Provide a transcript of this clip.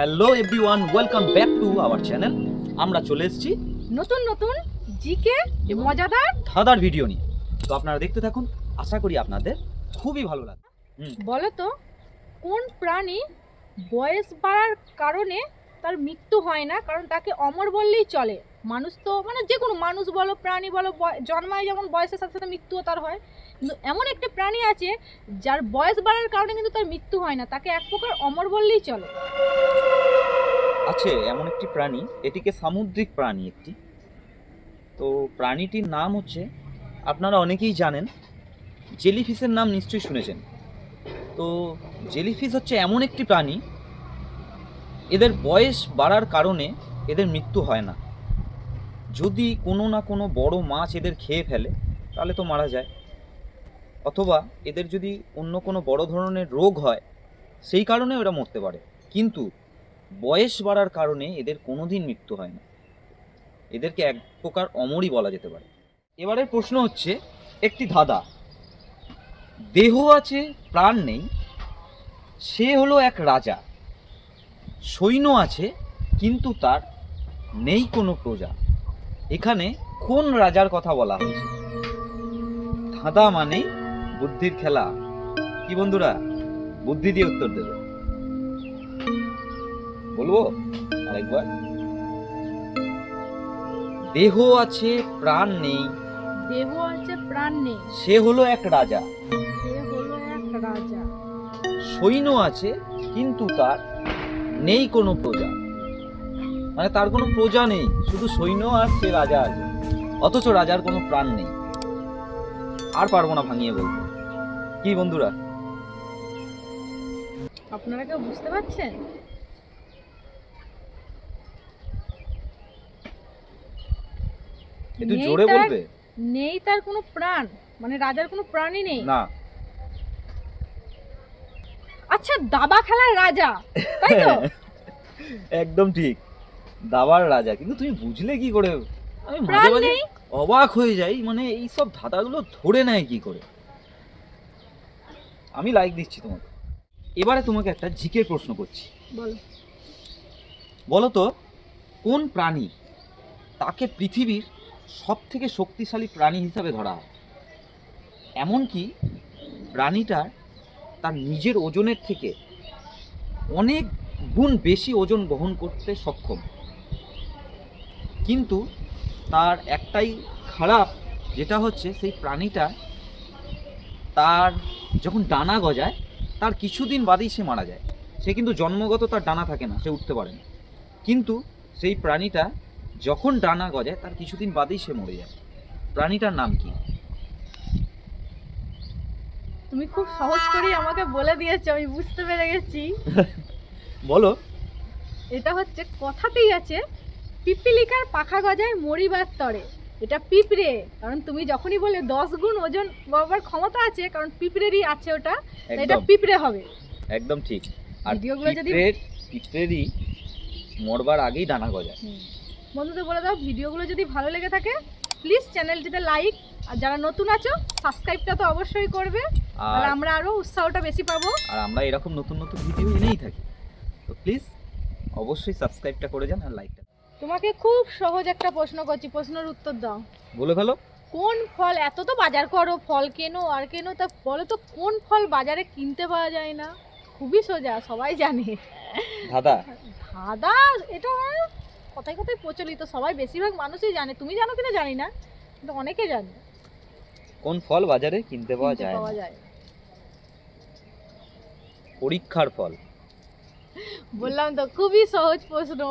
Hello everyone welcome back to our channel আমরা চলে এসেছি নতুন নতুন জিকে মজাদার ধাঁধার ভিডিও নিয়ে। তো আপনারা দেখতে থাকুন আশা করি আপনাদের খুবই ভালো লাগবে। বলো তো কোন প্রাণী বয়স বাড়ার কারণে তার মৃত্যু হয় না? কারণ তাকে অমর বললেই চলে। মানুষ তো মানে যে কোনো মানুষ বলো, প্রাণী বলো জন্মায় যেমন বয়সের সাথে সাথে মৃত্যুও তার হয়। কিন্তু এমন একটা প্রাণী আছে, যার বয়স বাড়ার কারণে কিন্তু তার মৃত্যু হয় না। তাকে এক প্রকার অমর বললেই চলে। আছে, এমন একটি প্রাণী, এটিকে সামুদ্রিক প্রাণী একটি। তো প্রাণীটির নাম হচ্ছে, আপনারা অনেকেই জানেন, জেলিফিশের নাম নিশ্চয়ই শুনেছেন। তো জেলিফিশ হচ্ছে এমন একটি প্রাণী, এদের বয়স বাড়ার কারণে এদের মৃত্যু হয় না। যদি কোনো না কোনো বড় মাছ এদের খেয়ে ফেলে, তাহলে তো মারা যায়। অথবা এদের যদি অন্য কোনো বড় ধরনের রোগ হয়, সেই কারণে ওরা মরতে পারে। কিন্তু বয়স বাড়ার কারণে এদের কোনোদিন মৃত্যু হয় না। এদেরকে এক প্রকার অমরই বলা যেতে পারে। এবারের প্রশ্ন হচ্ছে, একটি ধাঁধা। দেহ আছে, প্রাণ নেই, সে হলো এক রাজা। সৈন্য আছে, কিন্তু তার নেই কোনো প্রজা। এখানে কোন রাজার কথা বলা হয়েছে ধাঁধা মানে বুদ্ধির খেলা। কি বন্ধুরা? বুদ্ধি দিয়ে উত্তর দেবে। বলব? আরেকবার। দেহ আছে প্রাণ নেই। দেহ আছে প্রাণ নেই। সে হলো এক রাজা। সে হলো এক রাজা। সৈন্য আছে কিন্তু তার নেই কোনো প্রজা। মানে তার কোনো প্রজা নেই শুধু সৈন্য আর সে রাজা আছে। অথচ রাজার কোনো প্রাণ নেই। আর পারব না ভাঙিয়ে বলতে। কি বন্ধুরা? আপনারা কেউ বুঝতে পারছেন? একটু নেই জোরে বলবে? নেই তার কোনো প্রাণ। মানে রাজার কোনো প্রাণই নেই। না। আচ্ছা দাবা খেলার রাজা তাই তো? একদম ঠিক। দাবার রাজা কিন্তু তুমি বুঝলে কি করে? আমি মাঝে মাঝে অবাক হয়ে যাই মানে এই সব ধাঁধাগুলো ধরে নেয় কি করে? আমি লাইক দিচ্ছি তোমাকে। এবারে তোমাকে একটা জিকের প্রশ্ন করছি। বলো। বলো তো কোন প্রাণী তাকে পৃথিবীর সব থেকে শক্তিশালী প্রাণী হিসাবে ধরা হয়? এমনকি প্রাণীটার তার নিজের ওজনের থেকে অনেক গুণ বেশি ওজন বহন করতে সক্ষম। কিন্তু তার একটাই খারাপ যেটা হচ্ছে সেই প্রাণীটা তার যখন ডানা গজায় তার কিছুদিন বাদেই সে মারা যায়। সে কিন্তু জন্মগত তার ডানা থাকে না সে উঠতে পারে না। কিন্তু সেই প্রাণীটা যখন ডানা গজায় তার কিছুদিন বাদেই সে মরে যায়। প্রাণীটার নাম কি? তুমি খুব সহজ করেই আমাকে বলে দিয়েছ আমি বুঝতে পেরে গেছি। বলো। এটা হচ্ছে কথাতেই আছে পিপিলিকার পাখা গজায় মরিবার তরে। এটা পিঁপড়ে কারণ তুমি যখনই বলে দশ গুণ ওজন বাবার ক্ষমতা আছে কারণ পিঁপড়েরই আছে ওটা এটা পিঁপড়ে হবে। একদম ঠিক। আর ভিডিওগুলো যদি- পিঁপড়েরই মরবার আগেই ডানা গজায়। বন্ধুদের বলে দাও ভিডিওগুলো যদি ভালো লেগে থাকে প্লিজ চ্যানেলটিতে লাইক আর যারা নতুন আছো সাবস্ক্রাইবটা তো অবশ্যই করবে। আর আমরা আরও উৎসাহটা বেশি পাবো। আর আমরা এরকম নতুন নতুন ভিডিও এনেই থাকি। তো প্লিজ অবশ্যই সাবস্ক্রাইবটা করে যান আর লাইকটা তোমাকে খুব সহজ একটা প্রশ্ন করছি প্রশ্নের উত্তর দাও। বলে ফেলো। কোন ফল এত তো বাজার করো ফল কেনো আর কেনো তা বলো তো কোন ফল বাজারে কিনতে পাওয়া যায় না? খুবই সোজা সবাই জানে। দাদা ধাঁধা এটা কথায় কথায় প্রচলিত সবাই বেশিরভাগ মানুষই জানে তুমি জানো কিনা জানি না কিন্তু অনেকে জানে। কোন ফল বাজারে কিনতে পাওয়া যায় পাওয়া? যায় পরীক্ষার ফল। বললাম তো খুবই সহজ প্রশ্ন।